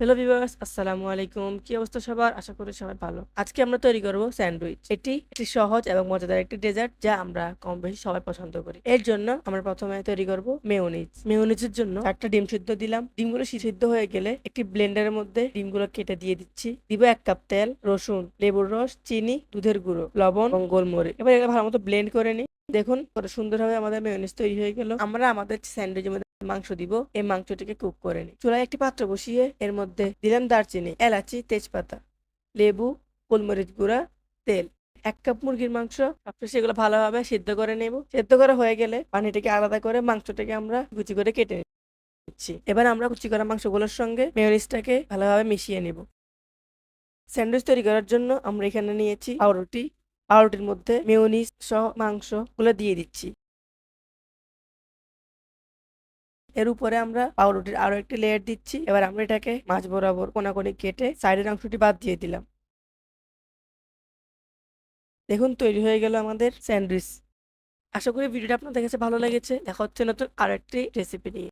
Hello viewers আসসালামু আলাইকুম কি অবস্থা সবার? আশা করি সবাই ভালো। আজকে আমরা তৈরি করব স্যান্ডউইচ। এটি একটি সহজ এবং মজাদার একটি ডেজার্ট যা আমরা কম বেশি সবাই পছন্দ করি। এর জন্য আমরা প্রথমে তৈরি করব মেয়োনিজ। মেয়োনিজের জন্য একটা ডিম সিদ্ধ দিলাম। ডিমগুলো সিদ্ধ হয়ে গেলে একটি ব্লেন্ডারের মধ্যে ডিমগুলো কেটে দিয়ে দিচ্ছি। দিব এক কাপ তেল, রসুন, লেবুর রস, চিনি, দুধের গুঁড়ো, লবণ এবং গোলমরিচ। এবার এগুলো ভালো মতো ব্লেন্ড করে নিই। দেখুন কত সুন্দরভাবে আমাদের মেয়োনিজ তৈরি হয়ে গেল। আমরা আমাদের স্যান্ডউইচের মধ্যে মাংস দিব, এই মাংসটিকে কুক করে নিই চুলায় একটি পাত্র বসিয়ে এর মধ্যে দিলাম দারচিনি, এলাচি, তেজপাতা, লেবু, গোলমরিচ গুঁড়া, তেল। এক কাপ মুরগির মাংস সেগুলো ভালোভাবে সিদ্ধ করে নেব। সিদ্ধ করা হয়ে গেলে পানিটাকে আলাদা করে মাংসটাকে আমরা কুচি করে কেটে নিচ্ছি। এবার আমরা কুচি করা মাংসগুলোর সঙ্গে মেয়নিজটাকে ভালোভাবে মিশিয়ে নেব। স্যান্ডউইচ তৈরি করার জন্য আমরা এখানে নিয়েছি পাউরুটি। পাউরুটির মধ্যে মেয়নিজ সহ মাংসগুলো দিয়ে দিচ্ছি। এর উপরে আমরা পাউরুটির আরও একটি লেয়ার দিচ্ছি। এবার আমরা এটাকে মাছ বরাবর কোনাকুনি কেটে সাইডের অংশটি বাদ দিয়ে দিলাম। দেখুন, তৈরি হয়ে গেল আমাদের স্যান্ডউইচ। আশা করি ভিডিওটা আপনাদের কাছে ভালো লেগেছে। দেখা হচ্ছে নতুন আরও একটি রেসিপি নিয়ে।